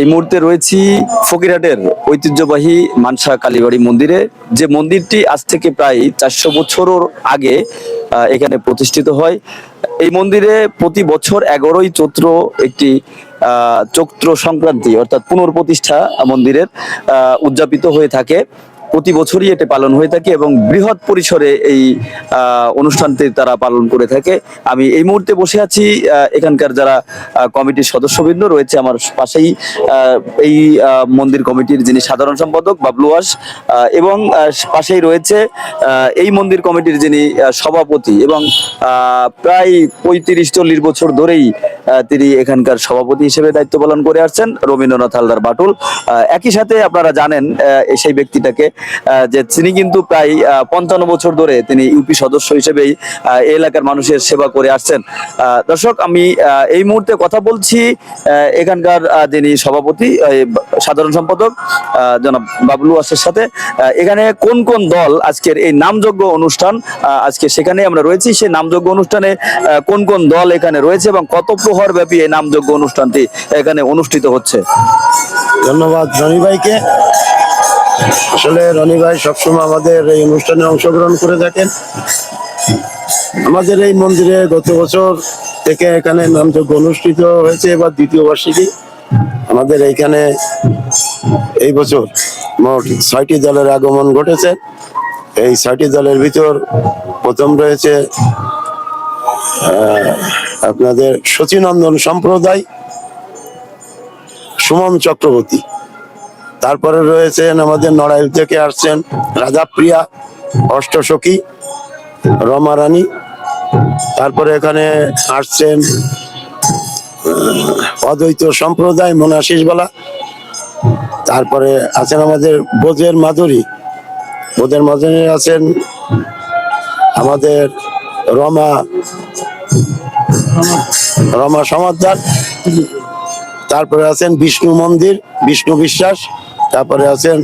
এই মুহূর্তে রয়েছি ফকিরহাটের ঐতিহ্যবাহী মানসা কালীবাড়ি মন্দিরে। যে মন্দিরটি আজ থেকে প্রায় চারশো বছর আগে এখানে প্রতিষ্ঠিত হয়। এই মন্দিরে প্রতি বছর এগারোই চৈত্র একটি চৈত্র সংক্রান্তি অর্থাৎ পুনর্প্রতিষ্ঠা মন্দিরের উদযাপিত হয়ে থাকে। প্রতি বছরই এটি পালন হয়ে থাকে এবং বৃহৎ পরিসরে এই অনুষ্ঠানটি তারা পালন করে থাকে। আমি এই মুহূর্তে বসে আছি এখানকার যারা কমিটির সদস্যবৃন্দ রয়েছে আমার পাশেই এই মন্দির কমিটির যিনি সাধারণ সম্পাদক বাবলুয়াস এবং পাশেই রয়েছে এই মন্দির কমিটির যিনি সভাপতি এবং প্রায় পঁয়ত্রিশ চল্লিশ বছর ধরেই তিনি এখানকার সভাপতি হিসেবে দায়িত্ব পালন করে আসছেন, রবীন্দ্রনাথ হালদার বাটুল। একই সাথে আপনারা জানেন সেই ব্যক্তিটাকে যে তিনি কিন্তু প্রায় পঞ্চান্ন বছর ধরে তিনি ইউপি সদস্য হিসেবেই আহ, এলাকার মানুষের সেবা করে আসছেন। দর্শক আমি এই মুহূর্তে কথা বলছি এখানকার যিনি সভাপতি সাধারণ সম্পাদক জনাব বাবলু আসের সাথে এখানে কোন কোন দল আজকের এই নামযোগ্য অনুষ্ঠান আজকে সেখানে আমরা রয়েছি সেই নামযোগ্য অনুষ্ঠানে কোন কোন দল এখানে রয়েছে এবং কত প্রহর ব্যাপী এই নামযোগ্য অনুষ্ঠানটি এখানে অনুষ্ঠিত হচ্ছে? ধন্যবাদ রনি ভাইকে। আসলে রনি ভাই সবসময় আমাদের এই অনুষ্ঠানে অংশগ্রহণ করে থাকেন। আমাদের এই মন্দিরে গত বছর থেকে এখানে নামযজ্ঞ অনুষ্ঠিত হয়েছে, এবার দ্বিতীয় বার্ষিকী। আমাদের এইখানে এই বছর মোট ছয়টি দলের আগমন ঘটেছে। এই ছয়টি দলের ভিতর প্রথম রয়েছে আপনাদের সচিনন্দন সম্প্রদায়, সুমন চক্রবর্তী। তারপরে রয়েছেন আমাদের নড়াইল থেকে আসছেন রাজাপ্রিয়া অষ্টসখী, রমা রানী, তারপরে এখানে আসছেন অদ্বৈত সম্প্রদায় মোনাশিস বলা, তারপরে আছেন আমাদের বোধের মাধুরী বোধের মাধুরী আছেন আমাদের রমা রমা সমাদার, তারপরে আছেন বিষ্ণু মন্দির, বিষ্ণু বিশ্বাস তারপরে আছেন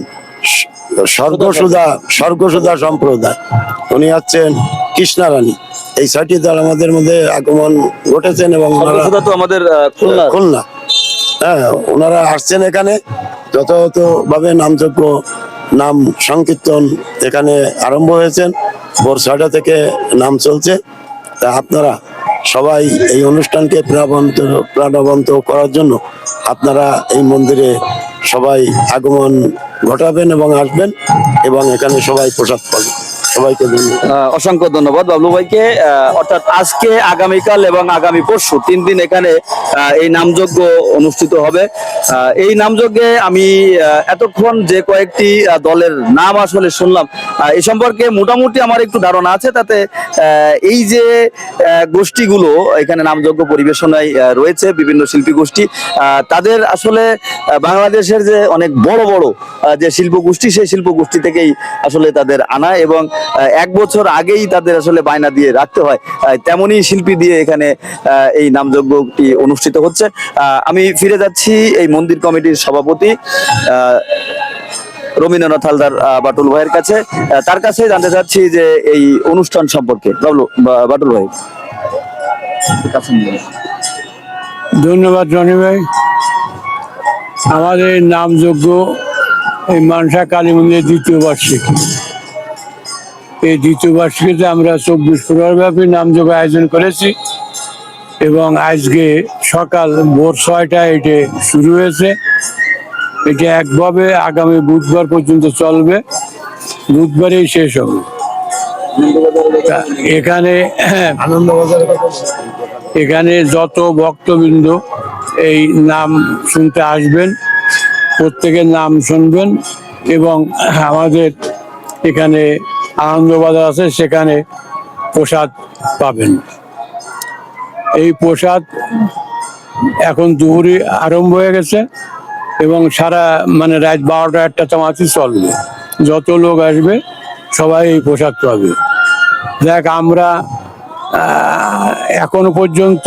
স্বর্গসুধা স্বর্গসুধা সম্প্রদায়। উনি আছেন কৃষ্ণারানী। এই ছয়টি দল আমাদের মধ্যে আগমন ঘটেছেন এবং তো আমাদের খুলনা। হ্যাঁ ওনারা আসছেন এখানে। যথাযথ ভাবে নামযোগ্য নাম সংকীর্তন এখানে আরম্ভ হয়েছেন। ভোর ছয়টা থেকে নাম চলছে। তা আপনারা সবাই এই অনুষ্ঠানকে প্রাণবন্ত প্রাণবন্ত করার জন্য আপনারা এই মন্দিরে সবাই আগমন ঘটাবেন এবং আসবেন এবং এখানে সবাই প্রসাদ পাবেন। সবাইকে অসংখ্য ধন্যবাদ বাবলু ভাইকে। অর্থাৎ আজকে, আগামীকাল এবং আগামী পরশু তিন দিন এখানে এই নামযজ্ঞ অনুষ্ঠিত হবে। এই নামযজ্ঞে আমি এতক্ষণ যে কয়েকটি দলের নাম আসলে শুনলাম এই সম্পর্কে মোটামুটি আমার একটু ধারণা আছে, তাতে এই যে গোষ্ঠীগুলো এখানে নামযজ্ঞ পরিবেশনায় রয়েছে, বিভিন্ন শিল্পী গোষ্ঠী তাদের আসলে বাংলাদেশের যে অনেক বড় বড় যে শিল্প গোষ্ঠী সেই শিল্প গোষ্ঠী থেকেই আসলে তাদের আনা এবং এক বছর আগেই তাদের আসলে বায়না দিয়ে রাখতে হয়। তেমনই শিল্পী দিয়ে এখানে এই নামযজ্ঞটি অনুষ্ঠিত হচ্ছে। আমি ফিরে যাচ্ছি এই মন্দির কমিটির সভাপতি রবীন্দ্রনাথ হালদার বাটুল ভাইয়ের কাছে। তার কাছে জানতে চাচ্ছি যে এই অনুষ্ঠান সম্পর্কে। বাটুল ভাই। ধন্যবাদ রনি ভাই। আমাদের নামযোগ্য এই মানসা কালী মন্দিরের দ্বিতীয় বার্ষিকী। এই দ্বিতীয় বার্ষিকীতে আমরা চব্বিশ ব্যাপী নামযোগ্য আয়োজন করেছি এবং আজকে সকাল ভোর ছয়টায় এটি শুরু হয়েছে। এটি একভাবে আগামী বুধবার পর্যন্ত চলবে। বুধবারেই শেষ হবে। এখানে এখানে যত ভক্তবৃন্দ এই নাম শুনতে আসবেন, প্রত্যেকের নাম শুনবেন এবং আমাদের এখানে আনন্দবাজার আছে, সেখানে প্রসাদ পাবেন। এই প্রসাদ এখন দুপুরে আরম্ভ হয়ে গেছে এবং সারা মানে রাত বারোটা একটা চামাচি চলবে। যত লোক আসবে, সবাই এই প্রসাদ পাবে। দেখ, আমরা এখনও পর্যন্ত,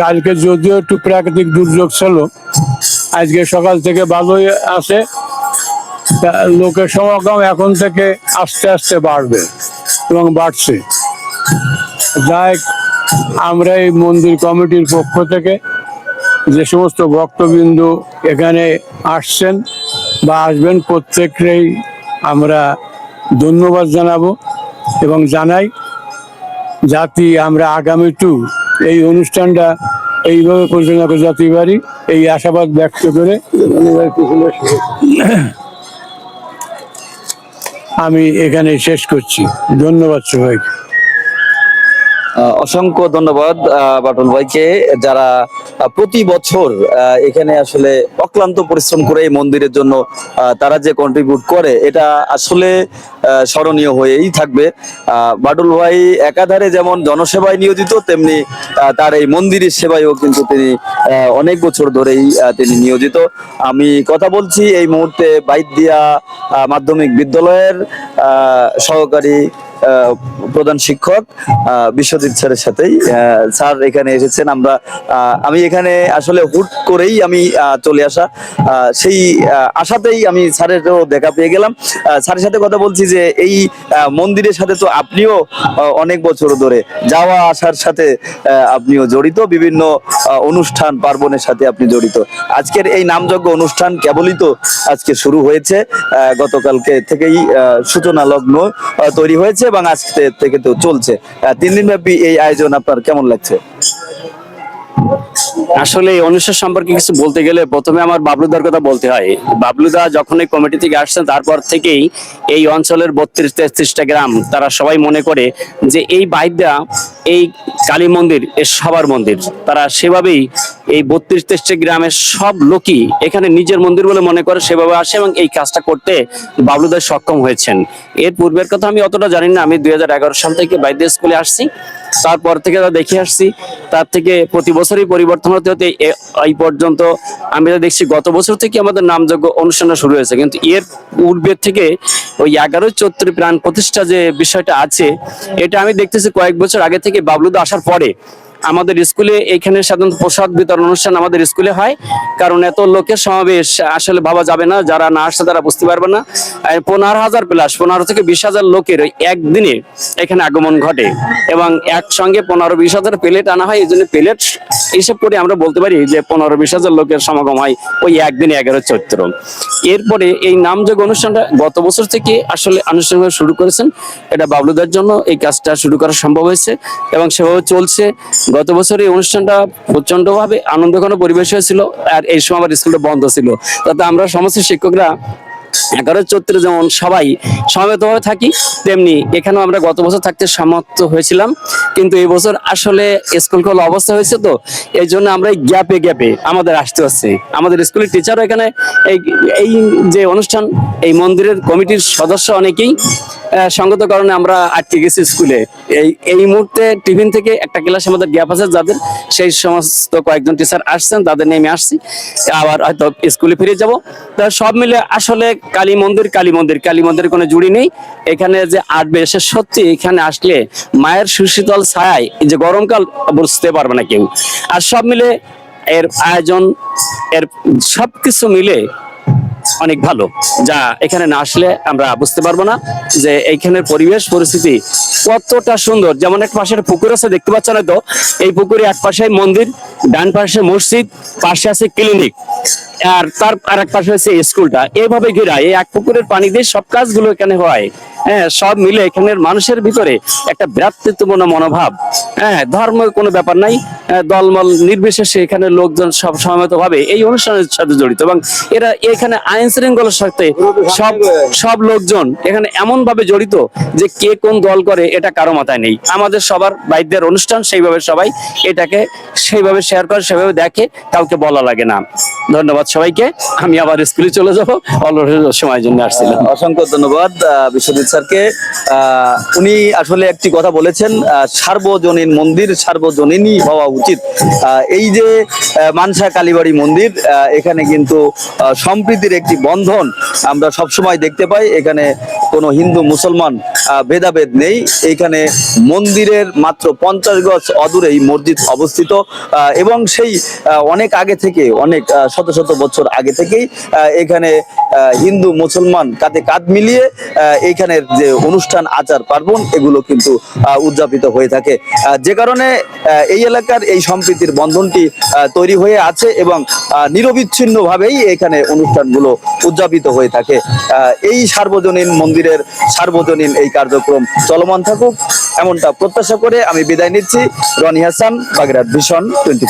কালকে যদিও একটু প্রাকৃতিক দুর্যোগ ছিল, আজকে সকাল থেকে ভালোই আছে লোকের সমাগম এখন থেকে আস্তে আস্তে বাড়বে এবং বাড়ছে। যাই আমরা এই মন্দির কমিটির পক্ষ থেকে যে সমস্ত ভক্তবিন্দু এখানে আসছেন বা আসবেন, প্রত্যেককেই আমরা ধন্যবাদ জানাব এবং জানাই জাতি আমরা আগামী টু এই অনুষ্ঠানটা এইভাবে পরিচালনা করে যেতে পারি এই আশাবাদ ব্যক্ত করে আমি এখানে শেষ করছি। ধন্যবাদ সবাইকে। অসংখ্য ধন্যবাদ বাটুল ভাইকে, যারা প্রতি বছর এখানে আসলে অক্লান্ত পরিশ্রম করে এই মন্দিরের জন্য তারা যে কন্ট্রিবিউট করে, এটা আসলে স্মরণীয় হয়েই থাকবে। বাটুল ভাই একাধারে যেমন জনসেবায় নিয়োজিত, তেমনি তার এই মন্দিরের সেবায়ও কিন্তু তিনি অনেক বছর ধরেই তিনি নিয়োজিত। আমি কথা বলছি এই মুহূর্তে বাইদিয়া মাধ্যমিক বিদ্যালয়ের সহকারী প্রধান শিক্ষক বিশ্বজিৎ স্যারের সাথেই স্যার এখানে এসেছেন। আমরা আমি এখানে আসলে হুট করেই আমি চলে আসা সেই আশাতেই আমি স্যারেরও দেখা পেয়ে গেলাম। স্যারের সাথে কথা বলছি যে এই মন্দিরের সাথে তো আপনিও অনেক বছর ধরে যাওয়া আসার সাথে আপনিও জড়িত। বিভিন্ন অনুষ্ঠান পার্বণের সাথে আপনি জড়িত। আজকের এই নামযজ্ঞ অনুষ্ঠান কেবলই তো আজকে শুরু হয়েছে। গতকালকে থেকেই সূচনা লগ্ন তৈরি হয়েছে। এবং আজকে থেকে তো চলছে। তিন দিন ব্যাপী এই আয়োজন আপনার কেমন লাগছে? আসলে এই অনুষ্ঠান সম্পর্কে কিছু বলতে গেলে প্রথমে আমার বাবলুদার কথা বলতে হয়। বাবলুদা যখন এই কমিটি থেকে আসছেন, তারপর থেকেই এই অঞ্চলের বত্রিশ তেত্রিশটা গ্রাম তারা সবাই মনে করে যে এই বাইদা এই কালী মন্দির, এ সবার মন্দির। তারা সেভাবেই এই বত্রিশ তেত্রিশটা গ্রামের সব লোকই এখানে নিজের মন্দির বলে মনে করে সেভাবে আসে এবং এই কাজটা করতে বাবলুদা সক্ষম হয়েছেন। এর পূর্বের কথা আমি অতটা জানি না, আমি দুই হাজার এগারো সাল থেকে বাইদ্য স্কুলে আসছি। তারপর থেকে দেখে আসছি। তার থেকে প্রতি বছরই পরিবর্তন হতে হতে এই পর্যন্ত আমরা দেখছি গত বছর থেকে আমাদের নামযোগ্য অনুষ্ঠানটা শুরু হয়েছে। কিন্তু এর পূর্বের থেকে ওই এগারো চৈত্র প্রাণ প্রতিষ্ঠা যে বিষয়টা আছে, এটা আমি দেখতেছি কয়েক বছর আগে থেকে বাবলুদা আসার পরে। আমাদের স্কুলে এখানে সাধারণত প্রসাদ বিতরণ অনুষ্ঠান আমাদের স্কুলে হয়, কারণ এত লোকের সমাবেশ আসলে ভাবা যাবে না, যারা না আসছে তারা বুঝতে পারবে না। পনেরো হাজার প্লাস পনেরো থেকে বিশ হাজার লোকের একদিনে এখানে আগমন ঘটে এবং একসঙ্গে পনেরো বিশ হাজার প্লেট আনা হয় এই জন্য প্লেট হিসেব করে আমরা বলতে পারি যে পনেরো বিশ হাজার লোকের সমাগম হয় ওই একদিনে এগারো চৈত্র। এরপরে এই নামযোগ অনুষ্ঠানটা গত বছর থেকে আসলে আনুষ্ঠানিকভাবে শুরু করেছেন। এটা বাবলুদার জন্য এই কাজটা শুরু করা সম্ভব হয়েছে এবং সেভাবে চলছে। গত বছর এই অনুষ্ঠানটা প্রচন্ডভাবে আনন্দঘন পরিবেশ হয়েছিল আর এই সময় আমার স্কুলটা বন্ধ ছিল। তাতে আমরা সমস্ত শিক্ষকরা এগারো চৈত্রে যেমন সবাই সমবেতভাবে থাকি, তেমনি এখানেও আমরা গত বছর থাকতে সমর্থ হয়েছিলাম। কিন্তু এই বছর আসলে স্কুল খোলা অবস্থা হয়েছে তো, এই জন্য আমরা গ্যাপে গ্যাপে আমাদের আসতে হচ্ছে। আমাদের স্কুলের টিচারও এখানে এই এই যে অনুষ্ঠান, এই মন্দিরের কমিটির সদস্য অনেকেই সঙ্গত কারণে আমরা আটকে গেছি স্কুলে। এই এই মুহূর্তে টিফিন থেকে একটা ক্লাস আমাদের গ্যাপ আছে যাদের। সেই সমস্ত কয়েকজন টিচার আসছেন, তাদের নেমে আসছি। আবার হয়তো স্কুলে ফিরে যাব। তা সব মিলে আসলে কালী মন্দির কালী মন্দির। কালী মন্দিরের কোনো জুড়ি নেই। এখানে যে আটবে এসে সত্যি এখানে আসলে মায়ের সুশীতল ছায় যে গরমকাল বুঝতে পারবে না কেউ। আর সব মিলে এর আয়োজন, এর সবকিছু মিলে অনেক ভালো, যা এখানে না আসলে আমরা বুঝতে পারব না যে এইখানের পরিবেশ পরিস্থিতি কতটা সুন্দর। যেমন এক পাশে পুকুর আছে, দেখতে পাচ্ছেন হয়তো? এই পুকুরে এক পাশে মন্দির, ডান পাশে মসজিদ, পাশে আছে ক্লিনিক আর তার আর এক পাশে হচ্ছে স্কুলটা। এইভাবে ঘেরা এই এক পুকুরের পানি দিয়ে সব কাজগুলো এখানে হয়। হ্যাঁ সব মিলে এখানের মানুষের ভিতরে একটা ভ্রাতৃত্বপূর্ণ মনোভাব। হ্যাঁ ধর্মের কোনো ব্যাপার নাই। হ্যাঁ, দলমল নির্বিশেষে এখানে লোকজন সব সমবেত ভাবে এই অনুষ্ঠানের সাথে জড়িত এবং এরা এখানে আইন শৃঙ্খলার সাথে সব সব লোকজন এখানে এমন ভাবে জড়িত যে কে কোন দল করে এটা কারও মাথায় নেই। আমাদের সবার বাইদ্যের অনুষ্ঠান সেইভাবে সবাই এটাকে সেইভাবে শেয়ার করে সেভাবে দেখে কাউকে বলা লাগে না। ধন্যবাদ সবাইকে, আমি আবার স্কুলে চলে যাব। অলরেডি সময়ের জন্য আসছিলাম। অসংখ্য ধন্যবাদ বিশ্বজিৎ স্যারকে। উনি আসলে একটি কথা বলেছেন সার্বজনীন মন্দির, সার্বজনীনই হওয়া উচিত। এই যে মানসা কালীবাড়ি মন্দির এখানে কিন্তু সম্প্রীতির একটি বন্ধন আমরা সবসময় দেখতে পাই। এখানে কোনো হিন্দু, মুসলমান ভেদাভেদ নেই। এখানে মন্দিরের মাত্র পঞ্চাশ গজ অদূরেই মসজিদ অবস্থিত। এবং সেই অনেক আগে থেকে অনেক শত শত বছর আগে থেকেই এখানে হিন্দু মুসলমান কাঁধে কাঁধ মিলিয়ে আহ, এইখানের যে অনুষ্ঠান আচার পার্বণ এগুলো কিন্তু উদযাপিত হয়ে থাকে। যে কারণে এই এলাকার এই সম্প্রীতির বন্ধনটি তৈরি হয়ে আছে এবং নিরবিচ্ছিন্ন ভাবেই এখানে অনুষ্ঠানগুলো উদযাপিত হয়ে থাকে। এই সার্বজনীন মন্দিরের সার্বজনীন এই কার্যক্রম চলমান থাকুক, এমনটা প্রত্যাশা করে আমি বিদায় নিচ্ছি। রনি হাসান, বাগেরহাট ভীষণ টোয়েন্টি